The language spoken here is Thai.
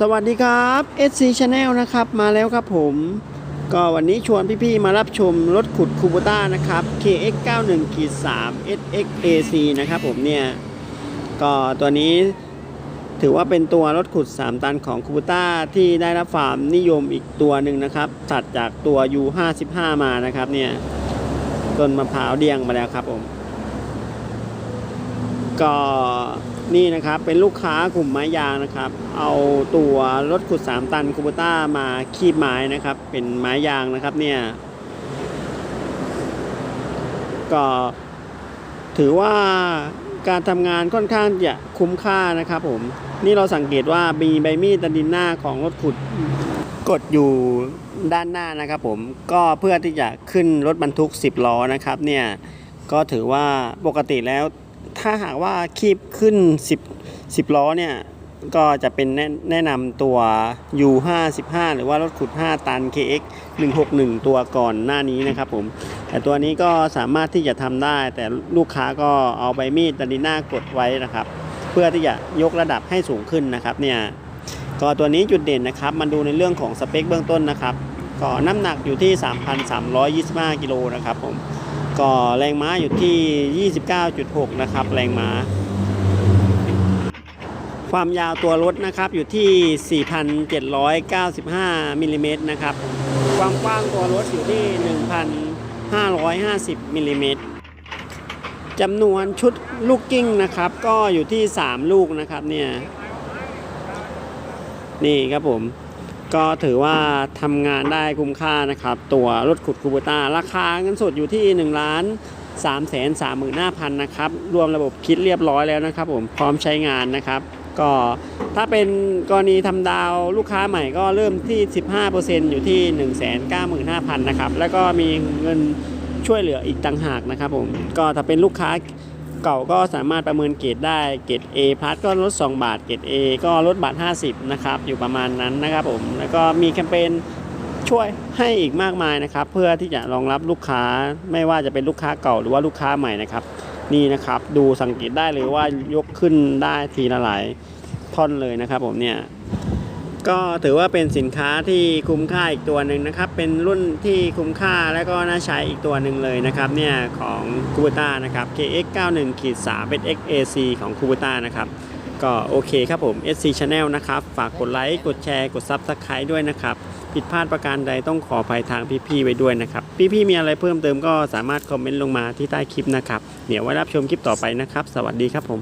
สวัสดีครับ SC Channel นะครับมาแล้วครับผม ก็วันนี้ชวนพี่ๆมารับชมรถขุดคูโบต้านะครับ KX 9 1 3 SX AC นะครับผมเนี่ย ก็ตัวนี้ถือว่าเป็นตัวรถขุด 3 ตันของคูโบต้าที่ได้รับความนิยมอีกตัวหนึ่งนะครับถัดจากตัว U55 มานะครับเนี่ยต้นมะพร้าวเดียงมาแล้วครับผม ก็ นี่นะครับเป็นลูกค้ากลุ่มไม้ยางนะครับ เอาตัวรถขุด 3 ตันคูโบต้ามาคีบไม้นะครับ เป็นไม้ยางนะครับเนี่ยก็ถือว่าการทำงานค่อนข้างจะคุ้มค่านะครับผม นี่เราสังเกตว่ามีใบมีดตันดินหน้าของรถขุดกดอยู่ด้านหน้านะครับผมก็เพื่อที่จะขึ้นรถบรรทุก 10 ล้อนะครับเนี่ยก็ถือว่าปกติแล้ว ถ้าหากว่าคีบขึ้น 10 10ล้อเนี่ย ก็จะเป็นแนะแนะนำตัว U55 หรือว่ารถขุด 5 ตัน KX 161 ตัวก่อนหน้านี้นะครับผม แต่ตัวนี้ก็สามารถที่จะทำได้ แต่ลูกค้าก็เอาใบมีดตันดิน่ากดไว้นะครับ เพื่อที่จะยกระดับให้สูงขึ้นนะครับเนี่ยก็ตัวนี้จุดเด่นนะครับมาดูในเรื่องของสเปคเบื้องต้นนะครับ ก็น้ำหนักอยู่ที่ 3,325 กิโลนะครับผม ก็แรงม้าอยู่ที่ 29.6 นะครับ แรงม้า ความยาวตัวรถนะครับอยู่ที่ 4,795มิลลิเมตรนะครับ ความกว้างตัวรถอยู่ที่ 1,550มิลลิเมตรจำนวนชุดลูกกิ้งนะครับ ก็อยู่ที่ 3 ลูกนะครับเนี่ย นี่ครับผม ก็ถือว่าทำงานได้คุ้มค่านะครับ ตัวรถขุดคูโบต้าราคาเงินสดอยู่ที่ 1 ล้าน3แสน3 5 0 0 0นะครับ รวมระบบคิดเรียบร้อยแล้วนะครับผมพร้อมใช้งานนะครับ ก็ถ้าเป็นกรณีทำดาวลูกค้าใหม่ก็เริ่มที่ 15%อยู่ที่ 195,000นะครับ แล้วก็มีเงินช่วยเหลืออีกต่างหากนะครับผมก็ถ้าเป็นลูกค้า เก่าก็สามารถประเมินเกรดได้เกรด A พลัสก็ลด 2 บาทเกรด A ก็ลดบาท 50 นะครับ อยู่ประมาณนั้นนะครับผม แล้วก็มีแคมเปญช่วยให้อีกมากมายนะครับ เพื่อที่จะรองรับลูกค้าไม่ว่าจะเป็นลูกค้าเก่าหรือว่าลูกค้าใหม่นะครับ นี่นะครับดูสังเกตได้เลยว่ายกขึ้นได้ทีละหลายท่อนเลยนะครับผมเนี่ย ก็ถือว่าเป็นสินค้าที่คุ้มค่าอีกตัวหนึ่งนะครับ เป็นรุ่นที่คุ้มค่าและก็น่าใช้อีกตัวหนึ่งเลยนะครับเนี่ยของคูบูต้านะครับ KX 91 ขีด3เป็น XAC ของคูบูต้านะครับ ก็โอเคครับผม SC Channel นะครับ ฝากกดไลค์ กดแชร์ กด Subscribe ด้วยนะครับ ผิดพลาดประการใดต้องขออภัยทางพี่ๆไว้ด้วยนะครับ พี่ๆมีอะไรเพิ่มเติมก็สามารถคอมเมนต์ลงมาที่ใต้คลิปนะครับ เดี๋ยวไว้รับชมคลิปต่อไปนะครับ สวัสดีครับผม